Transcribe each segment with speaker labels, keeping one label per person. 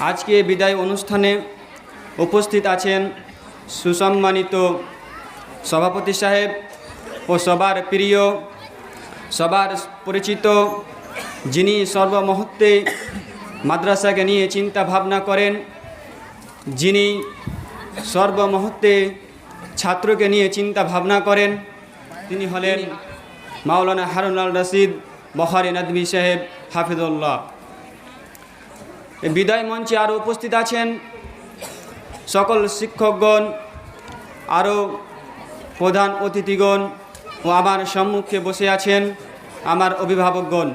Speaker 1: আজকে বিদায় অনুষ্ঠানে উপস্থিত আছেন সুসম্মানিত সভাপতি সাহেব ও সবার প্রিয়, সবার পরিচিত যিনি সর্বমহত্বে মাদ্রাসাকে নিয়ে চিন্তা ভাবনা করেন, যিনি সর্বমহত্তে ছাত্রকে নিয়ে চিন্তা ভাবনা করেন, তিনি হলেন মাওলানা হারুন আল রশিদ বহারি নদী সাহেব হাফিজুল্লাহ। বিদায় মঞ্চে আরও উপস্থিত আছেন সকল শিক্ষকগণ আরও প্রধান অতিথিগণ ও আমার সম্মুখে বসে আছেন আমার অভিভাবকগণ।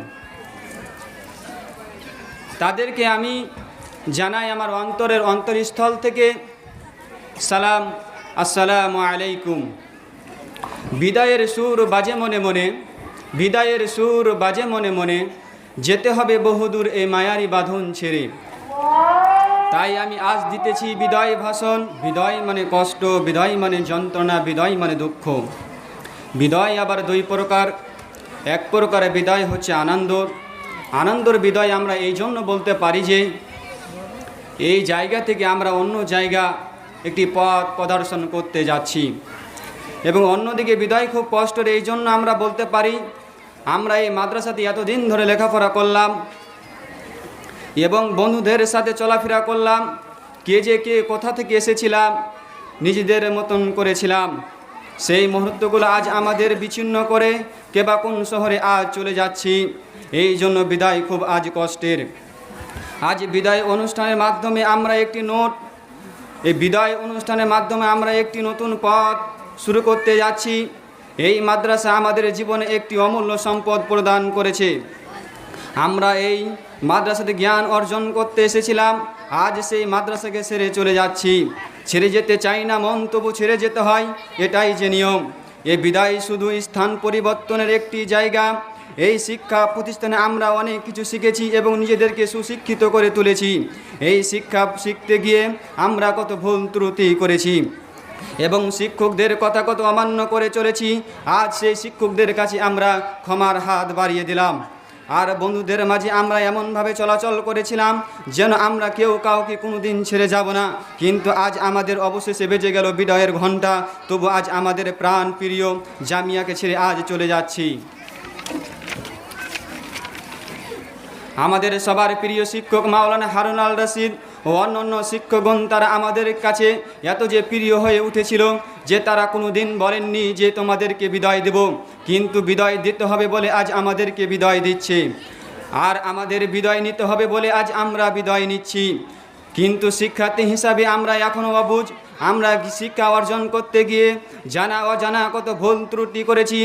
Speaker 1: তাদেরকে আমি জানাই আমার অন্তরের অন্তরস্থল থেকে সালাম, আসসালামু আলাইকুম। বিদায়ের সুর বাজে মনে মনে, বিদায়ের সুর বাজে মনে মনে যেতে হবে বহুদূর এই মায়ারি বাঁধন ছেড়ে। তাই আমি আজ দিতেছি বিদায় ভাষণ। বিদায় মানে কষ্ট, বিদায় মানে যন্ত্রণা, বিদায় মানে দুঃখ। বিদায় আবার দুই প্রকার। এক প্রকারে বিদায় হচ্ছে আনন্দ। আনন্দর বিদায় আমরা এই জন্য বলতে পারি যে, এই জায়গা থেকে আমরা অন্য জায়গা একটি পথ প্রদর্শন করতে যাচ্ছি। এবং অন্যদিকে বিদায় খুব কষ্টের, এই জন্য আমরা বলতে পারি আমরা এই মাদ্রাসাতে এতদিন ধরে লেখাপড়া করলাম এবং বন্ধুদের সাথে চলাফেরা করলাম, কে যে কে কোথা থেকে এসেছিলাম, নিজেদের মতন করেছিলাম। সেই মুহূর্তগুলো আজ আমাদের বিচ্ছিন্ন করে কে বা কোন শহরে আজ চলে যাচ্ছি, এই জন্য বিদায় খুব আজ কষ্টের। আজ বিদায় অনুষ্ঠানের মাধ্যমে আমরা একটি নোট, এই বিদায় অনুষ্ঠানের মাধ্যমে আমরা একটি নতুন পথ শুরু করতে যাচ্ছি। এই মাদ্রাসা আমাদের জীবনে একটি অমূল্য সম্পদ প্রদান করেছে। আমরা এই মাদ্রাসাতে জ্ঞান অর্জন করতে এসেছিলাম, আজ সেই মাদ্রাসাকে ছেড়ে চলে যাচ্ছি। ছেড়ে যেতে চাই না মন, তবু ছেড়ে যেতে হয়, এটাই যে নিয়ম। এ বিদায় শুধু স্থান পরিবর্তনের একটি জায়গা। এই শিক্ষা প্রতিষ্ঠানে আমরা অনেক কিছু শিখেছি এবং নিজেদেরকে সুশিক্ষিত করে তুলেছি। এই শিক্ষা শিখতে গিয়ে আমরা কত ভুল ত্রুটি করেছি। এবং শিক্ষকদের কথা কত অমান্য করে চলেছি। আজ সেই শিক্ষকদের কাছে আমরা ক্ষমার হাত বাড়িয়ে দিলাম। আর বন্ধুদের মাঝে আমরা এমনভাবে চলাচল করেছিলাম যেন আমরা কেউ কাউকে কোনো দিন ছেড়ে যাব না। কিন্তু আজ আমাদের অবশেষে বেজে গেল বিদায়ের ঘণ্টা তবু আজ আমাদের প্রাণ প্রিয় জামিয়াকে ছেড়ে আজ চলে যাচ্ছি। আমাদের সবার প্রিয় শিক্ষক মাওলানা হারুন আল রশিদ ও অন্যান্য শিক্ষকগণ তারা আমাদের কাছে এত যে প্রিয় হয়ে উঠেছিল যে তারা কোনো দিন বলেননি যে তোমাদেরকে বিদায় দেব, কিন্তু বিদায় দিতে হবে বলে আজ আমাদেরকে বিদায় দিচ্ছে। আর আমাদের বিদায় নিতে হবে বলে আজ আমরা বিদায় নিচ্ছি। কিন্তু শিক্ষার্থী হিসাবে আমরা এখনও অবুঝ আমরা শিক্ষা অর্জন করতে গিয়ে জানা অজানা কত ভুল ত্রুটি করেছি।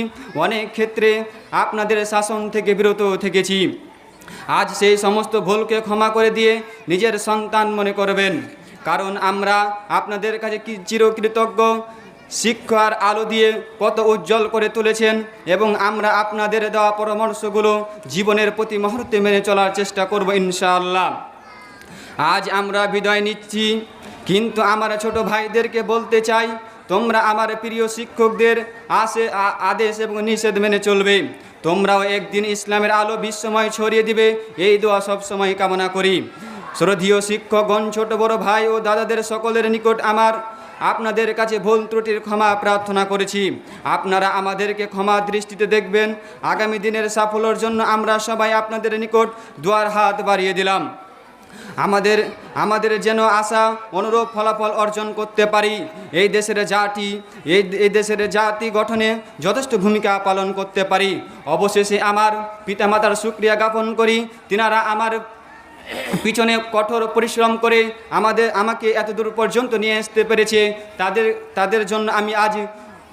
Speaker 1: অনেক ক্ষেত্রে আপনাদের শাসন থেকে বিরত থেকেছি। আজ সেই সমস্ত ভুলকে ক্ষমা করে দিয়ে নিজের সন্তান মনে করবেন। কারণ আমরা আপনাদের কাছে কি চিরকৃতজ্ঞ? শিক্ষার আলো দিয়ে কত উজ্জ্বল করে তুলেছেন এবং আমরা আপনাদের দেওয়া পরামর্শগুলো জীবনের প্রতি মুহূর্তে মেনে চলার চেষ্টা করব ইনশাআল্লাহ। আজ আমরা বিদায় নিচ্ছি, কিন্তু আমার ছোট ভাইদেরকে বলতে চাই তোমরা আমার প্রিয় শিক্ষকদের আসে আদেশ এবং নিষেধ মেনে চলবে। তোমরাও একদিন ইসলামের আলো বিশ্বময় ছড়িয়ে দিবে। এই দোয়া সবসময় কামনা করি। শ্রদ্ধীয় শিক্ষকগণ, ছোট, বড় ভাই ও দাদাদের সকলের নিকট আমার আপনাদের কাছে ভুল ত্রুটির ক্ষমা প্রার্থনা করেছি। আপনারা আমাদেরকে ক্ষমা দৃষ্টিতে দেখবেন। আগামী দিনের সাফল্যের জন্য আমরা সবাই আপনাদের নিকট দুয়ার হাত বাড়িয়ে দিলাম। আমাদের আমাদের যেন আশা অনুরূপ ফলাফল অর্জন করতে পারি। এই দেশের জাতি, এই এই দেশের জাতি গঠনে যথেষ্ট ভূমিকা পালন করতে পারি। অবশেষে আমার পিতামাতার সুক্রিয়া জ্ঞাপন করি। তিনারা আমার পিছনে কঠোর পরিশ্রম করে আমাদের, আমাকে এত দূর পর্যন্ত নিয়ে আসতে পেরেছে। তাদের তাদের জন্য আমি আজ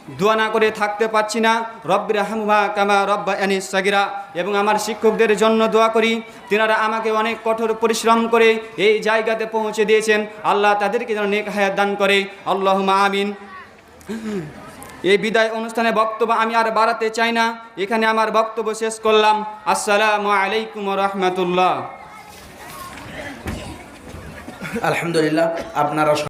Speaker 1: দোয়া না করে থাকতে পারছি না। রব্বির হামুমা কামা রব্বা আনিস সাগিরা। এবং আমার শিক্ষকদের জন্য দোয়া করি, তিনারা আমাকে অনেক কঠোর পরিশ্রম করে এই জায়গাতে পৌঁছে দিয়েছেন। আল্লাহ তাদেরকে যেন নেক হায়াত দান করে। আল্লাহ আমিন। এই বিদায় অনুষ্ঠানে বক্তব্য আমি আর বাড়াতে চাই না। এখানে আমার বক্তব্য শেষ করলাম। আসসালামু আলাইকুম রহমতুল্লাহ।
Speaker 2: আলহামদুলিল্লাহ, আপনারা